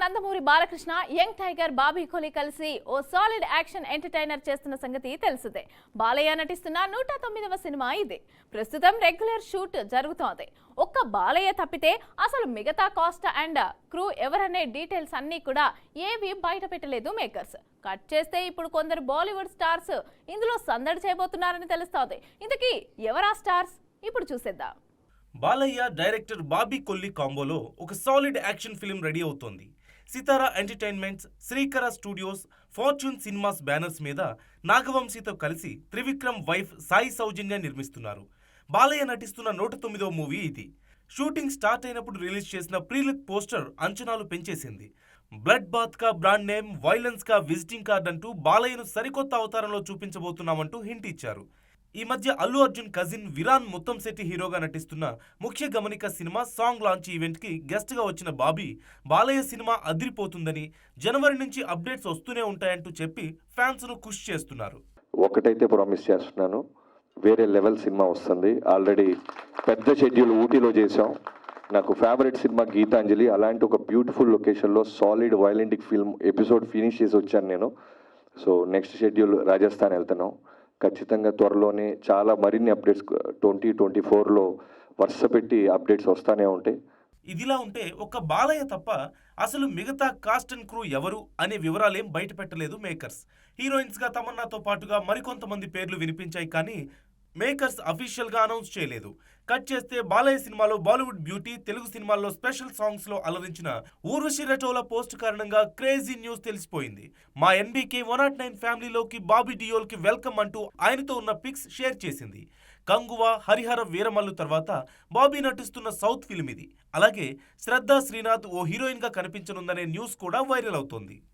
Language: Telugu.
నందమూరి బాలకృష్ణ యంగ్ టైగర్ బాబీ కోహ్లీ కలిసి ఓ సాలిడ్ యాక్షన్ ఎంటర్టైనర్ చేస్తున్న సంగతి తెలిసిందే. బాలయ్య నటిస్తున్న నూట తొమ్మిదవ సినిమా ఇది. ప్రస్తుతం రెగ్యులర్ షూట్ జరుగుతోంది. ఒక్క బాలయ్య తప్పితే అసలు మిగతా కాస్ట్ అండ్ క్రూ ఎవరనే డీటెయిల్స్ అన్నీ కూడా ఏవి బయట పెట్టలేదు మేకర్స్. కట్ చేస్తే ఇప్పుడు కొందరు బాలీవుడ్ స్టార్స్ ఇందులో సందడి చేయబోతున్నారని తెలుస్తోంది. ఇంతకీ ఎవరా స్టార్స్? ఇప్పుడు చూసేద్దాం. బాలయ్య డైరెక్టర్ బాబీ కొల్లి కాంబోలో ఒక సాలిడ్ యాక్షన్ ఫిల్మ్ రెడీ అవుతోంది. Sithara entertainments Srikara studios fortune cinemas banners మీద నాగవంశీతో కలిసి త్రివిక్రమ్ వైఫ్ సాయి సౌజన్య నిర్మిస్తున్నారు. బాలయ్య నటిస్తున్న నూట తొమ్మిదవ మూవీ ఇది. షూటింగ్ స్టార్ట్ అయినప్పుడు రిలీజ్ చేసిన ప్రీలుక్ పోస్టర్ అంచనాలు పెంచేసింది. బ్లడ్ బాత్ కా బ్రాండ్ నేమ్ వైలెన్స్ కా విజిటింగ్ కార్డ్ అంటూ బాలయ్యను సరికొత్త అవతారంలో చూపించబోతున్నామంటూ హింట్ ఇచ్చారు. ఈ మధ్య అల్లు అర్జున్ కజిన్ విరాన్ ముత్తంశెట్టి హీరోగా నటిస్తున్న ముఖ్య గమనిక సినిమా సాంగ్ లాంచ్ ఈవెంట్కి గెస్ట్గా వచ్చిన బాబీ బాలయ్య సినిమా అదిరిపోతుందని జనవరి నుంచి అప్డేట్స్ వస్తూనే ఉంటాయంటూ చెప్పి ఫ్యాన్స్ను కృషి చేస్తున్నారు. ఒకటైతే ప్రామిస్ చేస్తున్నాను. వేరే లెవెల్ సినిమా వస్తుంది. ఆల్రెడీ పెద్ద షెడ్యూల్ ఊటీలో చేసాం నాకు ఫేవరెట్ సినిమా గీతాంజలి. అలాంటి ఒక బ్యూటిఫుల్ లొకేషన్లో సాలిడ్ వైలెంటిక్ ఫిల్మ్ ఎపిసోడ్ ఫినిష్ చేసి వచ్చాను నేను. సో నెక్స్ట్ షెడ్యూల్ రాజస్థాన్ వెళ్తున్నాం. ఖచ్చితంగా త్వరలోనే చాలా మరిన్ని అప్డేట్స్ ట్వంటీ ట్వంటీ ఫోర్లో వరుస పెట్టి అప్డేట్స్ వస్తూనే ఉంటాయి. ఇదిలా ఉంటే ఒక బాలయ్య తప్ప అసలు మిగతా కాస్ట్ అండ్ క్రూ ఎవరు అనే వివరాలేం బయట పెట్టలేదు మేకర్స్ హీరోయిన్స్గా తమన్నాతో పాటుగా మరికొంతమంది పేర్లు వినిపించాయి కానీ మేకర్స్ అఫీషియల్గా అనౌన్స్ చేయలేదు. కట్ చేస్తే బాలయ్య సినిమాలో బాలీవుడ్ బ్యూటీ తెలుగు సినిమాల్లో స్పెషల్ సాంగ్స్లో అలరించిన ఊర్వశి రటోల పోస్ట్ కారణంగా క్రేజీ న్యూస్ తెలిసిపోయింది. మా ఎన్బీకే వన్ నాట్ నైన్ ఫ్యామిలీలోకి బాబీ డియోల్కి వెల్కమ్ అంటూ ఆయనతో ఉన్న పిక్స్ షేర్ చేసింది. కంగువ హరిహర వీరమల్లు తర్వాత బాబీ నటిస్తున్న సౌత్ ఫిల్మ్ ఇది. అలాగే శ్రద్ధా శ్రీనాథ్ ఓ హీరోయిన్గా కనిపించనుందనే న్యూస్ కూడా వైరల్ అవుతోంది.